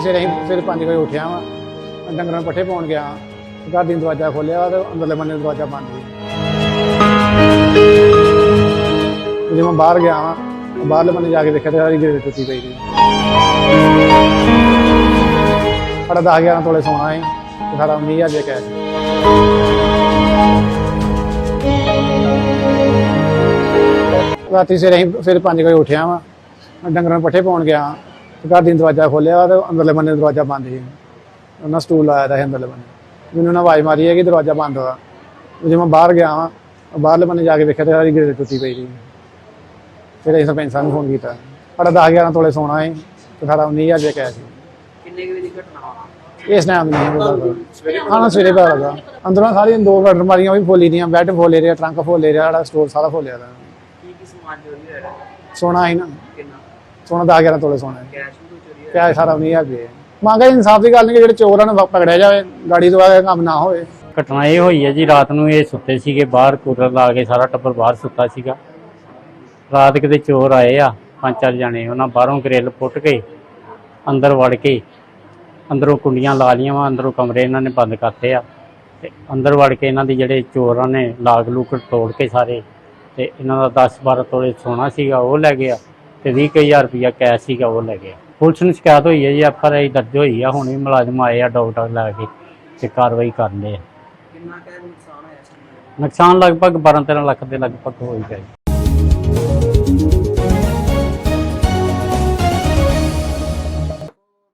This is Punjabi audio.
ਸਵੇਰੇ ਅਸੀਂ ਸਵੇਰੇ 5 ਵਜੇ ਉੱਠਿਆ ਵਾਂ, ਡੰਗਰਾਂ ਨੂੰ ਪੱਠੇ ਪਾਉਣ ਗਿਆ ਘਰ ਦੀ ਦਰਵਾਜ਼ਾ ਖੋਲਿਆ ਤੇ ਅੰਦਰਲੇ ਬੰਨੇ ਦਰਵਾਜ਼ਾ ਬੰਦ ਸੀ ਜਦੋਂ ਮੈਂ ਬਾਹਰ ਗਿਆ ਵਾਂ, ਬਾਹਰਲੇ ਬੰਨੇ ਜਾ ਕੇ ਦੇਖਿਆ ਤੇ ਸਾਰੀ ਗੇਟ ਟੁੱਟੀ ਪਈ ਸੀ। ਸਾਡਾ 10 11 ਤੋਲੇ ਸੋਨਾ ਹੈ ਤੇ ਸਾਡਾ 19000 ਦੇ ਕੈਸ਼ ਰਾਤੀ ਸਵੇਰੇ ਅਸੀਂ ਸਵੇਰੇ 5 ਵਜੇ ਉੱਠਿਆ ਵਾਂ, ਡੰਗਰਾਂ ਨੂੰ ਪੱਠੇ ਪਾਉਣ ਗਿਆ ਤੇ ਘਰ ਦੀ ਦਰਵਾਜ਼ਾ ਖੋਲਿਆ ਤੇ ਅੰਦਰਲੇ ਬੰਨੇ ਦਰਵਾਜ਼ਾ ਬੰਦ ਸੀ। ਉਹਨਾਂ ਸਟੂਲ ਲਾਇਆ ਦਾ ਸੀ ਅੰਦਰਲੇ ਬੰਨੇ। ਮੈਨੂੰ ਉਹਨਾਂ ਆਵਾਜ਼ ਮਾਰੀ ਹੈ ਕਿ ਦਰਵਾਜ਼ਾ ਬੰਦ ਹੋਇਆ ਜਦੋਂ ਮੈਂ ਬਾਹਰ ਗਿਆ ਵਾਂ ਬਾਹਰਲੇ ਬੰਨੇ ਜਾ ਕੇ ਦੇਖਿਆ ਤੇ ਸਾਰੀ ਗੇਟ ਟੁੱਟੀ ਪਈ ਸੀ। ਫਿਰ ਅਸੀਂ ਸਰਪੰਚ ਸਾਹਿਬ ਨੂੰ ਫੋਨ ਕੀਤਾ। ਸਾਡਾ 10 11 ਤੋਲੇ ਸੋਨਾ ਹੈ ਤੇ ਸਾਡਾ 19000 ਦੇ ਕੈਸ਼ ਸੀ। ਕਿੰਨੇ ਕੁ ਵਜੇ ਦੀ ਘਟਨਾ ਇਸ ਨਾਮ ਨਹੀਂ ਹਾਂ ਸਵੇਰੇ ਪਤਾ ਲੱਗਾ ਅੰਦਰੋਂ ਸਾਰੀਆਂ ਦੋ ਬੈਡਰ ਮਾਰੀਆਂ ਵੀ ਫੋਲੀ ਦੀਆਂ। ਬੈੱਡ ਫੋਲੇ ਰਿਹਾ ਟਰੰਕ ਫੋਲੇ ਰਿਹਾ ਸਾਡਾ ਸਟੋਰ ਸਾਰਾ ਫੋਲਿਆ ਦਾ ਕੀ ਕੀ ਸਮਾਨ ਚੋਰੀ ਹੋਇਆ? ਸੋਨਾ ਹੀ ਨਾ। ਕਿੰਨਾ? ਸੋਨਾ 10 11 ਤੋਲੇ ਸੋਨਾ ਹੈ ਕੈਸ਼ ਵੀ ਕੋਈ ਚੋਰੀ ਹੋਇਆ? ਕਿਆ ਸਾਰਾ 19000 ਰੁਪਏ ਮੰਗਾ ਇਨਸਾਫ ਦੀ ਗੱਲ ਨਹੀਂ ਕਿ ਜਿਹੜੇ ਚੋਰਾਂ ਨੂੰ ਪਕੜਿਆ ਜਾਵੇ ਗਾੜੀ ਤੋਂ ਬਾਅਦ ਇਹ ਕੰਮ ਨਾ ਹੋਵੇ। ਘਟਨਾ ਇਹ ਹੋਈ ਹੈ ਜੀ ਰਾਤ ਨੂੰ ਇਹ ਸੁੱਤੇ ਸੀਗੇ ਬਾਹਰ ਕੂਲਰ ਲਾ ਕੇ ਸਾਰਾ ਟੱਬਰ ਬਾਹਰ ਸੁੱਤਾ ਸੀਗਾ। ਰਾਤ ਕਿਤੇ ਚੋਰ ਆਏ ਆ ਪੰਜ ਚਾਰ ਜਣੇ ਉਹਨਾਂ ਬਾਹਰੋਂ ਗ੍ਰਿਲ ਪੁੱਟ ਕੇ ਅੰਦਰ ਵੜ ਕੇ ਅੰਦਰੋਂ ਕੁੰਡੀਆਂ ਲਾ ਲੀਆਂ ਵਾ ਅੰਦਰੋਂ ਕਮਰੇ ਇਹਨਾਂ ਨੇ ਬੰਦ ਕਰਤੇ ਆ। ਤੇ ਅੰਦਰ ਵੜ ਕੇ ਇਹਨਾਂ ਦੀ ਜਿਹੜੇ ਚੋਰਾਂ ਨੇ ਲਾਗ ਲੂਕ ਤੋੜ ਕੇ ਸਾਰੇ ਤੇ ਇਹਨਾਂ ਦਾ 10 12 ਤੋਲੇ ਸੋਨਾ ਸੀਗਾ ਉਹ ਲੈ ਗਿਆ ਤੇ 20000 ਰੁਪਇਆ ਕੈਸ਼ ਸੀਗਾ ਉਹ ਲੈ ਗਿਆ। ਪੁਲਿਸ ਨੂੰ ਸ਼ਿਕਾਇਤ ਹੋਈ ਹੈ ਜੀ ਐਫ ਆਰ ਆਈ ਦਰਜ ਹੋਈ ਆ ਹੁਣ ਵੀ ਮੁਲਾਜ਼ਮ ਆਏ ਆ ਡਾਕਟਰ ਲੈ ਕੇ ਤੇ ਕਾਰਵਾਈ ਕਰਨ ਦੇ ਆ। ਕਿੰਨਾ ਕੈ ਨੁਕਸਾਨ ਹੋਇਆ ਨੁਕਸਾਨ ਲਗਭਗ 12 13 ਲੱਖ ਦੇ ਲਗਭਗ ਹੋਈ ਗਿਆ ਜੀ।